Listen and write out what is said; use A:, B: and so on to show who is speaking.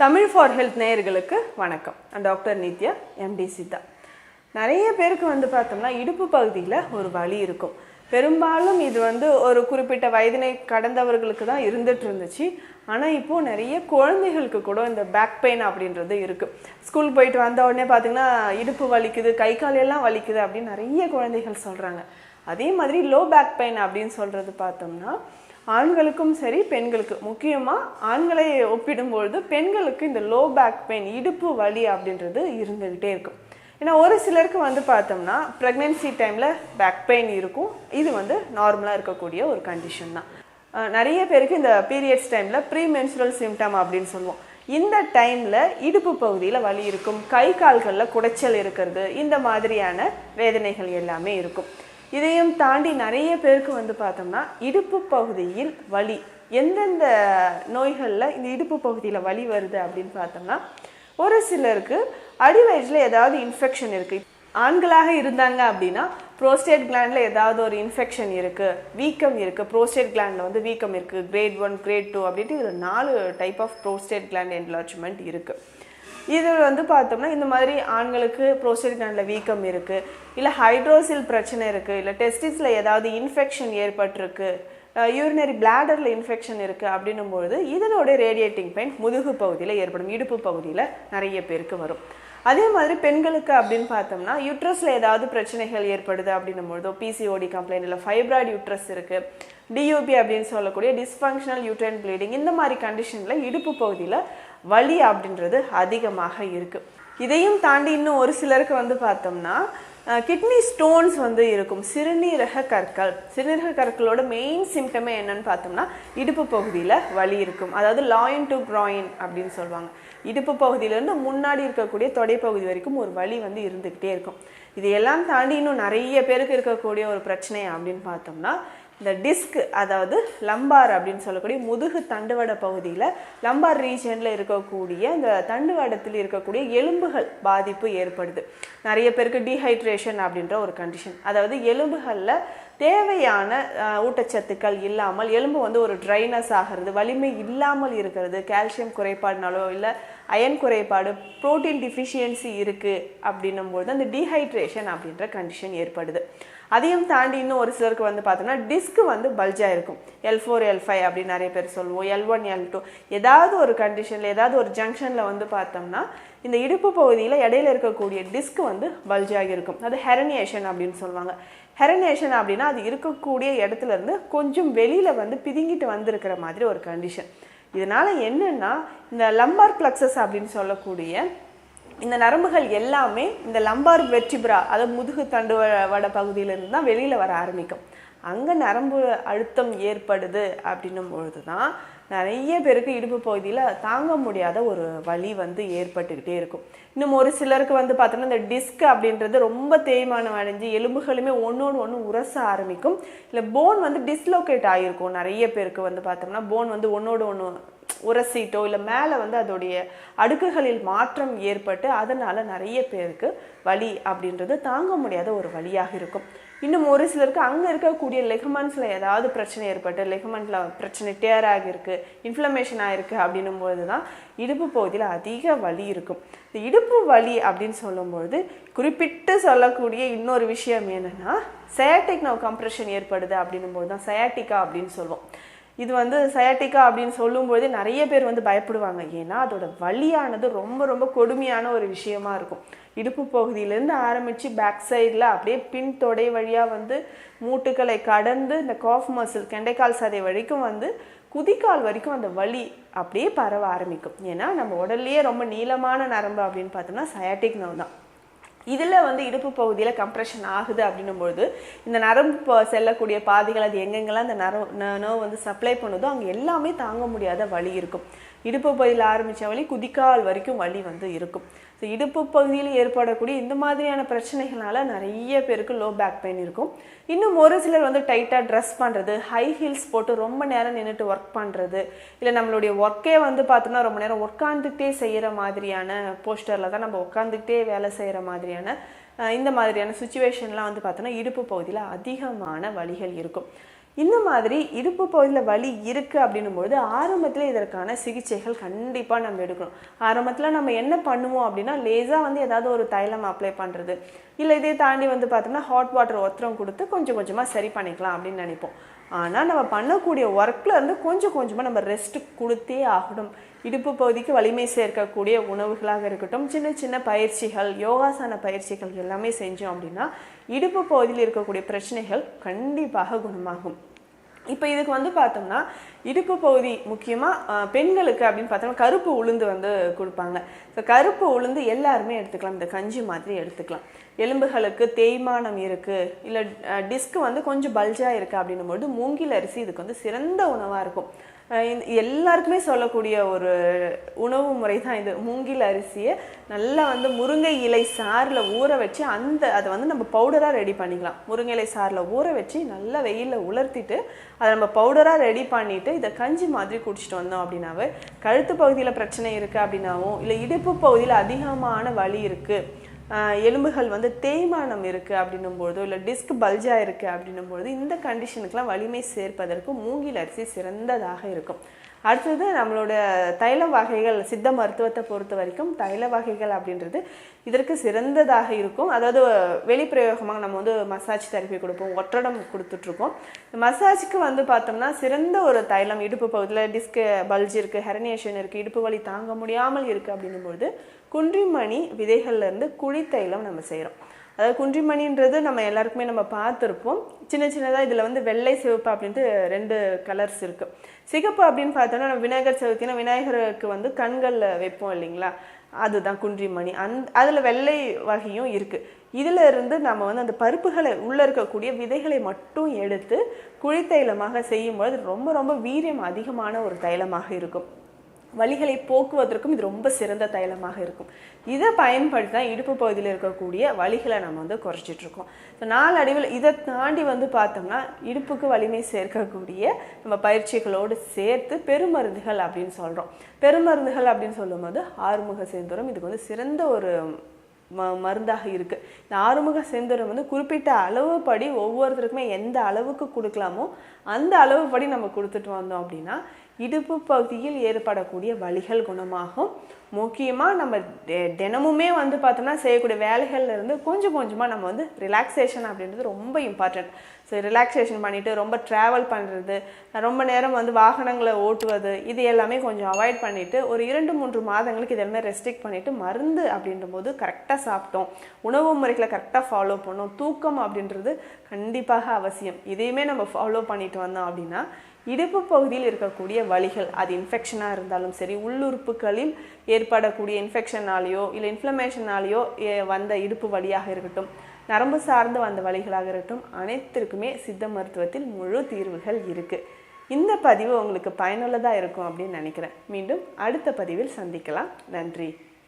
A: Tamil for health நேயர்களுக்கு வணக்கம். நான் டாக்டர் நித்யா எம்டி சீதா. நிறைய பேருக்கு வந்து பார்த்தோம்னா இடுப்பு பகுதியில் ஒரு வலி இருக்கும். பெரும்பாலும் இது வந்து ஒரு குறிப்பிட்ட வயதினை கடந்தவர்களுக்கு தான் இருந்துட்டு இருந்துச்சு. ஆனால் இப்போது நிறைய குழந்தைகளுக்கு கூட இந்த பேக் பெயின் அப்படின்றது இருக்குது ஸ்கூல் போயிட்டு வந்த உடனே பார்த்திங்கன்னா இடுப்பு வலிக்குது கை கால் எல்லாம் வலிக்குது அப்படின்னு நிறைய குழந்தைகள் சொல்கிறாங்க அதே மாதிரி லோ பேக் பெயின் அப்படின்னு சொல்கிறது பார்த்தோம்னா ஆண்களுக்கும் சரி பெண்களுக்கு. முக்கியமாக ஆண்களை ஒப்பிடும்பொழுது பெண்களுக்கு இந்த லோ பேக் பெயின் இடுப்பு வலி அப்படின்றது இருந்துக்கிட்டே இருக்கும். ஏன்னா ஒரு சிலருக்கு வந்து பார்த்தோம்னா ப்ரெக்னென்சி டைமில் பேக் பெயின் இருக்கும். இது வந்து நார்மலாக இருக்கக்கூடிய ஒரு கண்டிஷன் தான். நிறைய பேருக்கு இந்த பீரியட்ஸ் டைமில் ப்ரீ மென்சுரல் சிம்டம் அப்படின்னு சொல்லுவோம். இந்த டைமில் இடுப்பு பகுதியில் வலி இருக்கும். கை கால்களில் குடைச்சல் இருக்கிறது. இந்த மாதிரியான வேதனைகள் எல்லாமே இருக்கும். இதையும் தாண்டி நிறைய பேருக்கு வந்து பார்த்தோம்னா இடுப்பு பகுதியில் வலி. எந்தெந்த நோய்களில் இந்த இடுப்பு பகுதியில் வலி வருது அப்படின்னு பார்த்தோம்னா ஒரு சிலருக்கு அடிவயிற்றில் ஏதாவது இன்ஃபெக்ஷன் இருக்குது ஆண்களாக இருந்தாங்க அப்படின்னா ப்ரோஸ்டேட் கிளாண்டில் ஏதாவது ஒரு இன்ஃபெக்ஷன் இருக்குது வீக்கம் இருக்குது ப்ரோஸ்டேட் கிளாண்டில் வந்து வீக்கம் இருக்குது கிரேட் ஒன் கிரேட் டூ அப்படின்ட்டு இதில் நாலு type of prostate gland enlargement இருக்குது இது வந்து பார்த்தோம்னா இந்த மாதிரி ஆண்களுக்கு ப்ரோஸ்டேட் கிளாண்டில் வீக்கம் இருக்குது இல்லை ஹைட்ரோசில் பிரச்சனை இருக்குது இல்லை டெஸ்டிஸில் ஏதாவது இன்ஃபெக்ஷன் ஏற்பட்டிருக்கு. யூரினரி பிளாடரில் இன்ஃபெக்ஷன் இருக்குது அப்படின்னும் பொழுது இதனுடைய ரேடியேட்டிங் பெயின் முதுகு பகுதியில் ஏற்படும். இடுப்பு பகுதியில் நிறைய பேருக்கு வரும். அதே மாதிரி பெண்களுக்கு அப்படின்னு பார்த்தோம்னா யூட்ரஸில் ஏதாவது பிரச்சனைகள் ஏற்படுது அப்படின்னும் பொழுதோ பிசிஓடி கம்ப்ளைண்ட் இல்லை ஃபைப்ராய்டு யூட்ரஸ் இருக்குது டியூபி அப்படின்னு சொல்லக்கூடிய டிஸ்ஃபங்க்ஷனல் யூட்ரைன் ப்ளீடிங் இந்த மாதிரி கண்டிஷனில் இடுப்பு பகுதியில் வலி அப்படின்றது அதிகமாக இருக்குது இதையும் தாண்டி இன்னும் ஒரு சிலருக்கு வந்து பார்த்தோம்னா கிட்னி ஸ்டோன்ஸ் வந்து இருக்கும். சிறுநீரக கற்கள். சிறுநீரக கற்களோட மெயின் சிம்டமே என்னன்னு பார்த்தோம்னா இடுப்பு பகுதியில் வலி இருக்கும். அதாவது லாயின் டு க்ராயின் அப்படின்னு சொல்லுவாங்க. இடுப்பு பகுதியிலேருந்து முன்னாடி இருக்கக்கூடிய தொடைப்பகுதி வரைக்கும் ஒரு வலி வந்து இருந்துக்கிட்டே இருக்கும். இதையெல்லாம் தாண்டி இன்னும் நிறைய பேருக்கு இருக்கக்கூடிய ஒரு பிரச்சனை அப்படின்னு பார்த்தோம்னா இந்த டிஸ்க் அதாவது லம்பார் அப்படின்னு சொல்லக்கூடிய முதுகு தண்டுவட பகுதியில் லம்பார் ரீஜனில் இருக்கக்கூடிய இந்த தண்டுவடத்தில் இருக்கக்கூடிய எலும்புகள் பாதிப்பு ஏற்படுது. நிறைய பேருக்கு டீஹைட்ரேஷன் அப்படின்ற ஒரு கண்டிஷன் அதாவது எலும்புகளில் தேவையான ஊட்டச்சத்துக்கள் இல்லாமல் எலும்பு வந்து ஒரு ட்ரைனஸ் ஆகிறது வலிமை இல்லாமல் இருக்கிறது கால்சியம் குறைபாடுனாலோ இல்லை அயன் குறைபாடு புரோட்டீன் டிஃபிஷியன்சி இருக்குது அப்படின்னும்போது அந்த டீஹைட்ரேஷன் அப்படின்ற கண்டிஷன் ஏற்படுது. அதையும் தாண்டி இன்னும் ஒரு சிலருக்கு வந்து பார்த்தோம்னா டிஸ்க் வந்து பல்ஜாக இருக்கும் எல் ஃபோர் எல் ஃபைவ் அப்படின்னு நிறைய பேர் சொல்லுவோம். எல் ஒன் எல் டூ ஏதாவது ஒரு கண்டிஷனில் ஏதாவது ஒரு ஜங்ஷனில் வந்து பார்த்தோம்னா இந்த இடுப்பு பகுதியில் இடையில இருக்கக்கூடிய டிஸ்க் வந்து பல்ஜாக இருக்கும் அது ஹெரனியேஷன் அப்படின்னு சொல்லுவாங்க. ஹெரனியேஷன் அப்படின்னா அது இருக்கக்கூடிய இடத்துலேருந்து கொஞ்சம் வெளியில் வந்து பிதுங்கிட்டு வந்திருக்கிற மாதிரி ஒரு கண்டிஷன் இதனால் என்னன்னா இந்த லம்பார் பிளக்ஸஸ் அப்படின்னு சொல்லக்கூடிய இந்த நரம்புகள் எல்லாமே இந்த லம்பார் வெற்றிபிரா அதாவது முதுகு தண்டு வ- வட பகுதியிலிருந்து தான் வெளியில் வர ஆரம்பிக்கும். அங்கே நரம்பு அழுத்தம் ஏற்படுது அப்படின்னும் பொழுது தான் நிறைய பேருக்கு இடுப்பு பகுதியில் தாங்க முடியாத ஒரு வலி வந்து ஏற்பட்டுக்கிட்டே இருக்கும். இன்னும் ஒரு சிலருக்கு வந்து பார்த்தோம்னா இந்த டிஸ்க் அப்படின்றது ரொம்ப தேய்மானம் அடைஞ்சு எலும்புகளுமே ஒன்றோடு ஒன்று உரச ஆரம்பிக்கும். இல்லை போன் வந்து டிஸ்லோகேட் ஆகிருக்கும் நிறைய பேருக்கு வந்து பார்த்தோம்னா போன் வந்து ஒன்றோடு ஒன்று உரசிட்டோ இல்லை மேலே வந்து அதோடைய அடுக்குகளில் மாற்றம் ஏற்பட்டு அதனால் நிறைய பேருக்கு வலி அப்படின்றது தாங்க முடியாத ஒரு வழியாக இருக்கும். இன்னும் ஒரு சிலருக்கு அங்கே இருக்கக்கூடிய லெகமெண்ட்ஸில் ஏதாவது பிரச்சனை ஏற்பட்டு லெகமெண்ட்டில் பிரச்சனை டேர் ஆகியிருக்கு இன்ஃப்ளமேஷன் ஆகிருக்கு அப்படின்னும் பொழுது தான் இடுப்பு பகுதியில் அதிக வலி இருக்கும். இந்த இடுப்பு வலி அப்படின்னு சொல்லும்பொழுது குறிப்பிட்டு சொல்லக்கூடிய இன்னொரு விஷயம் என்னென்னா சயாட்டிக் நவ் கம்ப்ரெஷன் ஏற்படுது அப்படின்னும் போது தான் சயாட்டிக்கா அப்படின்னு சொல்லுவோம். இது வந்து சயாட்டிக்கா அப்படின்னு சொல்லும்போது நிறைய பேர் வந்து பயப்படுவாங்க. ஏன்னா அதோட வலியானது ரொம்ப ரொம்ப கொடுமையான ஒரு விஷயமா இருக்கும். இடுப்பு பகுதியிலேருந்து ஆரம்பித்து பேக் சைடில் அப்படியே பின் தொடை வழியாக வந்து மூட்டுக்களை கடந்து இந்த காஃப் மசில் கெண்டைக்கால் சதை வரைக்கும் வந்து குதிக்கால் வரைக்கும் அந்த வலி அப்படியே பரவ ஆரம்பிக்கும். ஏன்னா நம்ம உடல்லையே ரொம்ப நீளமான நரம்பு அப்படின்னு பார்த்தோம்னா சயாட்டிக் நர்வ் தான். இதில் வந்து இடுப்பு பகுதியில் கம்ப்ரெஷன் ஆகுது அப்படின்னும் பொழுது இந்த நரம்பு செல்லக்கூடிய பாதைகள் அது எங்கெங்கெல்லாம் அந்த நரம்பு நர்வ் வந்து சப்ளை பண்ணுதோ அங்கே எல்லாமே தாங்க முடியாத வழி இருக்கும். இடுப்பு பகுதியில் ஆரம்பித்த வலி குதிக்கால் வரைக்கும் வலி வந்து இருக்கும். ஸோ இடுப்பு பகுதியில் ஏற்படக்கூடிய இந்த மாதிரியான பிரச்சனைகளால் நிறைய பேருக்கு லோ பேக் பெயின் இருக்கும். இன்னும் ஒரு சிலர் வந்து டைட்டாக ட்ரெஸ் பண்ணுறது ஹை ஹீல்ஸ் போட்டு ரொம்ப நேரம் நின்றுட்டு ஒர்க் பண்ணுறது இல்லை நம்மளுடைய ஒர்க்கே வந்து பார்த்தோம்னா ரொம்ப நேரம் உட்காந்துக்கிட்டே செய்கிற மாதிரியான போஸ்டரில் தான் நம்ம உட்காந்துக்கிட்டே வேலை செய்கிற மாதிரியான இந்த மாதிரியான சுச்சுவேஷன்லாம் வந்து பார்த்தோன்னா இடுப்பு பகுதியில் அதிகமான வழிகள் இருக்கும். இந்த மாதிரி இடுப்பு பகுதியில் வலி இருக்குது அப்படின்னும்போது ஆரம்பத்தில் இதற்கான சிகிச்சைகள் கண்டிப்பாக நம்ம எடுக்கணும். ஆரம்பத்தில் நம்ம என்ன பண்ணுவோம் அப்படின்னா லேசாக வந்து ஏதாவது ஒரு தைலம் அப்ளை பண்ணுறது இல்லை இதே தாண்டி வந்து பார்த்தோம்னா ஹாட் வாட்டர் ஒத்தரம் கொடுத்து கொஞ்சம் கொஞ்சமாக சரி பண்ணிக்கலாம் அப்படின்னு நினைப்போம். ஆனால் நம்ம பண்ணக்கூடிய ஒர்க்கில் இருந்து கொஞ்சம் கொஞ்சமாக நம்ம ரெஸ்ட் கொடுத்தே ஆகணும். இடுப்பு பகுதிக்கு வலிமை சேர்க்கக்கூடிய உணவுகளாக இருக்கட்டும் சின்ன சின்ன பயிற்சிகள் யோகாசன பயிற்சிகள் எல்லாமே செஞ்சோம் அப்படின்னா இடுப்பு பகுதியில் இருக்கக்கூடிய பிரச்சனைகள் கண்டிப்பாக குணமாகும். இப்போ இதுக்கு வந்து பார்த்தோம்னா இடுப்பு பகுதி முக்கியமாக பெண்களுக்கு அப்படின்னு பார்த்தோம்னா கருப்பு உளுந்து வந்து கொடுப்பாங்க. ஸோ கருப்பு உளுந்து எல்லாருமே எடுத்துக்கலாம். இந்த கஞ்சி மாதிரி எடுத்துக்கலாம். எலும்புகளுக்கு தேய்மானம் இருக்குது இல்லை டிஸ்க் வந்து கொஞ்சம் பல்ஜாக இருக்குது அப்படின்னும்போது மூங்கில் அரிசி இதுக்கு வந்து சிறந்த உணவாக இருக்கும். எல்லாருக்குமே சொல்லக்கூடிய ஒரு உணவு முறை தான் இது. மூங்கில் அரிசியை நல்லா வந்து முருங்கை இலை சாறில் ஊற வச்சு அந்த அதை வந்து நம்ம பவுடராக ரெடி பண்ணிக்கலாம். முருங்கை இலை சாறில் ஊற வச்சு நல்லா வெயிலில் உலர்த்திட்டு அதை நம்ம பவுடராக ரெடி பண்ணிவிட்டு இதை கஞ்சி மாதிரி குடிச்சிட்டு வந்தோம் அப்படின்னாவே கழுத்து பகுதியில் பிரச்சனை இருக்குது அப்படின்னாவும் இல்லை இடுப்பு பகுதியில் அதிகமான வலி இருக்குது எலும்புகள் வந்து தேய்மானம் இருக்குது அப்படின்னும்பொழுதோ இல்லை டிஸ்க் பல்ஜாக இருக்குது அப்படின்னும்பொழுது இந்த கண்டிஷனுக்கெலாம் வலிமை சேர்ப்பதற்கு மூங்கில் அரிசி சிறந்ததாக இருக்கும். அடுத்தது நம்மளோட தைல வகைகள் சித்த மருத்துவத்தை பொறுத்த வரைக்கும் தைல வகைகள் அப்படின்றது இதற்கு சிறந்ததாக இருக்கும். அதாவது வெளிப்பிரயோகமாக நம்ம வந்து மசாஜ் தெரப்பி கொடுப்போம் ஒற்றடம் கொடுத்துட்ருக்கோம். மசாஜுக்கு வந்து பார்த்தோம்னா சிறந்த ஒரு தைலம் இடுப்பு பகுதியில் டிஸ்கு பல்ஜ் இருக்குது ஹெரனேஷன் இருக்குது இடுப்பு வலி தாங்க முடியாமல் இருக்குது அப்படின்னும்பொழுது குன்றிமணி விதைகள்லேருந்து குழித்தைலம் நம்ம செய்கிறோம் அதாவது குன்றிமணின்றது நம்ம எல்லாருக்குமே நம்ம பார்த்துருப்போம். சின்ன சின்னதாக இதில் வந்து வெள்ளை சிவப்பு அப்படின்ட்டு ரெண்டு கலர்ஸ் இருக்குது சிகப்பு அப்படின்னு பார்த்தோன்னா நம்ம விநாயகர் சதுர்த்தினா விநாயகருக்கு வந்து கண்களில் வைப்போம் இல்லைங்களா? அதுதான் குன்றிமணி. அந் அதில் வெள்ளை வகையும் இருக்குது இதில் இருந்து நம்ம வந்து அந்த பருப்புகளை உள்ளே இருக்கக்கூடிய விதைகளை மட்டும் எடுத்து குழித்தைலமாக செய்யும்போது ரொம்ப ரொம்ப வீரியம் அதிகமான ஒரு தைலமாக இருக்கும். வலிகளை போக்குவதற்கும் இது ரொம்ப சிறந்த தைலமாக இருக்கும். இதை பயன்படுத்தி தான் இடுப்பு பகுதியில் இருக்கக்கூடிய வலிகளை நம்ம வந்து குறைச்சிட்டு இருக்கோம். ஸோ நாளடைவில் இதை தாண்டி வந்து பார்த்தோம்னா இடுப்புக்கு வலிமை சேர்க்கக்கூடிய நம்ம பயிற்சிகளோடு சேர்த்து பெருமருந்துகள் அப்படின்னு சொல்கிறோம் பெருமருந்துகள் அப்படின்னு சொல்லும்போது ஆறுமுக சேர்ந்தோரம் இதுக்கு வந்து சிறந்த ஒரு ம மருந்தாக இருக்குது இந்த ஆறுமுக செந்தூரம் வந்து குறிப்பிட்ட அளவுப்படி ஒவ்வொருத்தருக்குமே எந்த அளவுக்கு கொடுக்கலாமோ அந்த அளவுப்படி நம்ம கொடுத்துட்டு வந்தோம் அப்படின்னா இடுப்பு பகுதியில் ஏற்படக்கூடிய வலிகள் குணமாகும். முக்கியமாக நம்ம தினமுமே வந்து பார்த்தோம்னா செய்யக்கூடிய வேலைகள்ல இருந்து கொஞ்சம் கொஞ்சமாக நம்ம வந்து ரிலாக்ஸேஷன் அப்படின்றது ரொம்ப இம்பார்ட்டன்ட் ஸோ ரிலாக்ஸேஷன் பண்ணிவிட்டு ரொம்ப ட்ராவல் பண்ணுறது ரொம்ப நேரம் வந்து வாகனங்களை ஓட்டுவது இது எல்லாமே கொஞ்சம் அவாய்ட் பண்ணிவிட்டு ஒரு இரண்டு மூன்று மாதங்களுக்கு இதெல்லாமே ரெஸ்ட்ரிக்ட் பண்ணிவிட்டு மருந்து அப்படின்ற போது கரெக்டாக சாப்பிட்டோம். உணவு முறைகளை கரெக்டாக ஃபாலோ பண்ணோம். தூக்கம் அப்படின்றது கண்டிப்பாக அவசியம். இதையுமே நம்ம ஃபாலோ பண்ணிட்டு வந்தோம் அப்படின்னா இடுப்பு பகுதியில் இருக்கக்கூடிய வலிகள் அது இன்ஃபெக்ஷனாக இருந்தாலும் சரி உள்ளுறுப்புகளில் ஏற்படக்கூடிய இன்ஃபெக்ஷனாலேயோ இல்லை இன்ஃப்ளமேஷனாலேயோ வந்த இடுப்பு வலியாக இருக்கட்டும் நரம்பு சார்ந்து வந்த வழிகளாக இருக்கட்டும் அனைத்திற்குமே சித்த மருத்துவத்தில் முழு தீர்வுகள் இருக்குது இந்த பதிவு உங்களுக்கு பயனுள்ளதாக இருக்கும் அப்படின்னு நினைக்கிறேன். மீண்டும் அடுத்த பதிவில் சந்திக்கலாம். நன்றி.